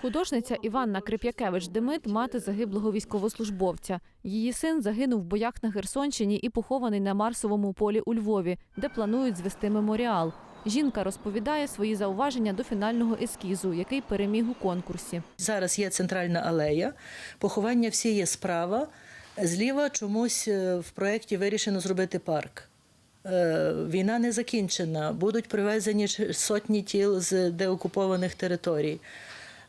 Художниця Іванна Крип'якевич Демит мати загиблого військовослужбовця. Її син загинув в боях на Херсонщині і похований на Марсовому полі у Львові, де планують звести меморіал. Жінка розповідає свої зауваження до фінального ескізу, який переміг у конкурсі. Зараз є центральна алея, поховання всі є справа. Зліва чомусь е, в проєкті вирішено зробити парк. Е, Війна не закінчена, будуть привезені сотні тіл з деокупованих територій.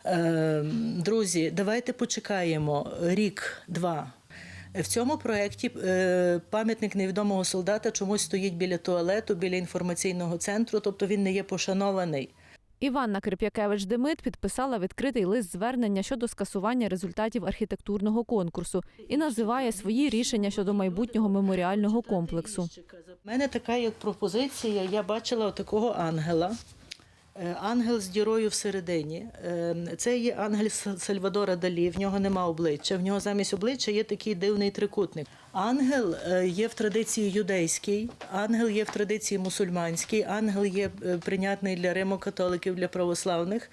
Е, Друзі, давайте почекаємо рік-два. В цьому проєкті е, пам'ятник невідомого солдата чомусь стоїть біля туалету, біля інформаційного центру, тобто він не є пошанований. Іванна Крип'якевич Демит підписала відкритий лист звернення щодо скасування результатів архітектурного конкурсу і називає свої рішення щодо майбутнього меморіального комплексу. У мене така як пропозиція. Я бачила такого ангела. Е, Ангел з дірою всередині. Е, Це є ангел Сальвадора Далі. В нього нема обличчя. В нього замість обличчя є такий дивний трикутник. Ангел е, є в традиції юдейській, ангел є в традиції мусульманській, ангел є прийнятний для римокатоликів, для православних,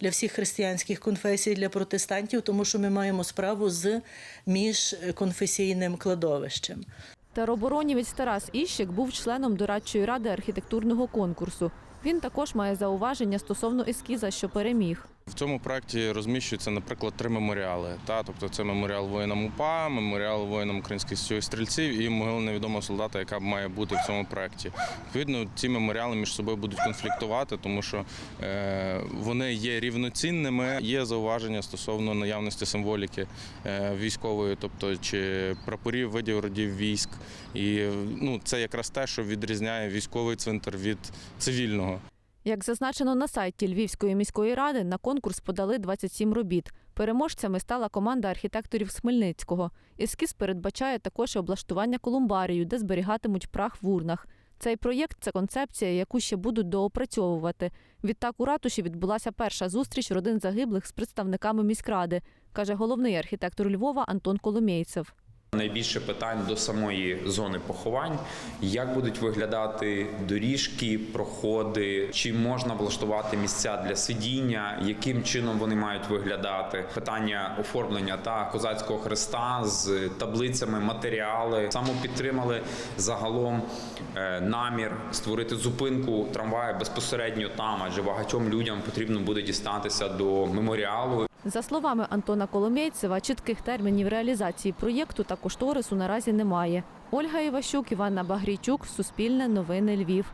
для всіх християнських конфесій, для протестантів, тому що ми маємо справу з міжконфесійним кладовищем. Тероборонівець Тарас Іщик був членом дорадчої ради архітектурного конкурсу. Він також має зауваження стосовно ескіза, що переміг. В цьому проєкті розміщуються, наприклад, три меморіали. Та? Тобто це меморіал воїнам УПА, меморіал воїнам українських стрільців і могила невідомого солдата, яка має бути в цьому проєкті. Відповідно, ці меморіали між собою будуть конфліктувати, тому що е, вони є рівноцінними. Є зауваження стосовно наявності символіки е, військової, тобто чи прапорів видів родів військ. І ну, це якраз те, що відрізняє військовий цвинтар від цивільного. Як зазначено на сайті Львівської міської ради, на конкурс подали 27 робіт. Переможцями стала команда архітекторів з Хмельницького. Ескіз передбачає також облаштування колумбарію, де зберігатимуть прах в урнах. Цей проєкт це концепція, яку ще будуть доопрацьовувати. Відтак у ратуші відбулася перша зустріч родин загиблих з представниками міськради, каже головний архітектор Львова Антон Коломєйцев. Найбільше питань до самої зони поховань, як будуть виглядати доріжки, проходи, чи можна влаштувати місця для сидіння, яким чином вони мають виглядати, питання оформлення та козацького хреста з таблицями, матеріали. Саме підтримали загалом е, намір створити зупинку трамваю безпосередньо там, адже багатьом людям потрібно буде дістатися до меморіалу За словами Антона Коломєйцева, чітких термінів реалізації проєкту та кошторису наразі немає. Ольга Іващук, Іванна Багрійчук, Суспільне новини Львів.